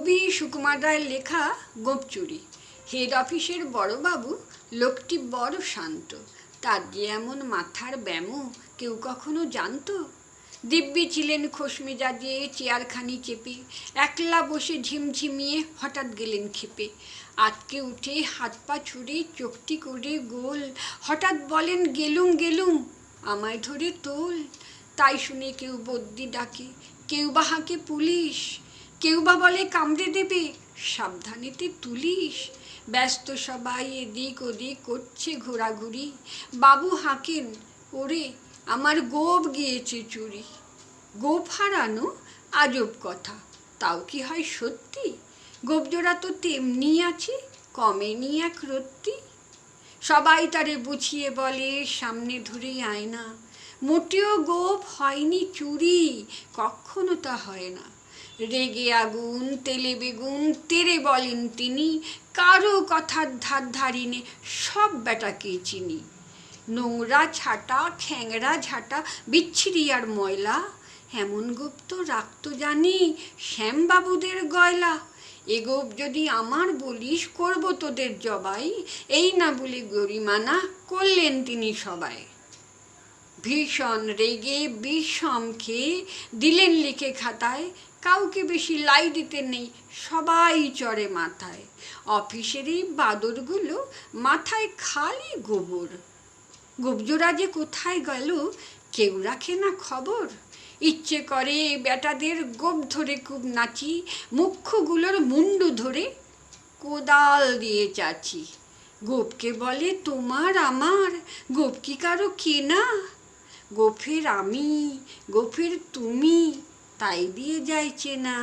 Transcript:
কবি সুকুমার রায়ের লেখা গোপচুরি। হেড অফিসের বড়বাবু লোকটি বড় শান্ত। তার যে এমন মাথার ব্যামো কেউ কখনো জানতো? দিব্যি ছিলেন খোশমেজাজে চেয়ারখানি চেপে, একলা বসে ঝিমঝিমিয়ে হঠাৎ গেলেন খেপে। আটকে উঠে হাত পা ছুড়ে চোখটি করে গোল, হঠাৎ বলেন, গেলুম গেলুম, আমায় ধরে তোল। তাই শুনে কেউ বদ্যি ডাকে, কেউ বা হাঁকে পুলিশ কেউ বা বলে, কামড়ে দেবে, সাবধানেতে তুলিস। ব্যস্ত সবাই এদিক ওদিক করছে ঘোরাঘুরি। বাবু হাঁকেন, ওরে, আমার গোপ গিয়েছে চুরি। গোপ হারানো আজব কথা, তাও কি হয় সত্যি? গোপজোড়া তো তেমনি আছে কমেনি এক রত্তি? সবাই তারে বুঝিয়ে বলে, সামনে ধরে আয়না মোটেও গোপ হয়নি চুরি, কখনো তা হয় না। রেগে আগুন, তেলে বেগুন, তেরে বলেন তিনি, কারও কথার ধার ধারিনে সব বেটাকে চিনি। নোংরা ছাটা খ্যাংরা ঝাঁটা, বিচ্ছিরি আর ময়লা এমন গুপ্ত রাখতো জানি শ্যামবাবুদের গয়লা। এ গোপ যদি আমার বলিস করব তোদের জবাই, এই না বলে গরিমানা করলেন তিনি সবাই। ভীষণ রেগে, বিষম খেয়ে দিলেন লিখে খাতায় কাউকে বেশি লাই দিতে নেই, সবাই চড়ে মাথায়। অফিসের এই বাদরগুলো মাথায় খালি গোবর। গোবজোড়া যে কোথায় গেল, কেউ রাখে না খবর। ইচ্ছে করে বেটাদের গোপ ধরে খুব নাচি, মুখ্যগুলোর মুন্ডু ধরে কোদাল দিয়ে চাচি। গোপকে বলে, তোমার আমার, গোপ কি কারও কেনা? গোফের আমি গোফের তুমি তাই দিয়ে যাইছে না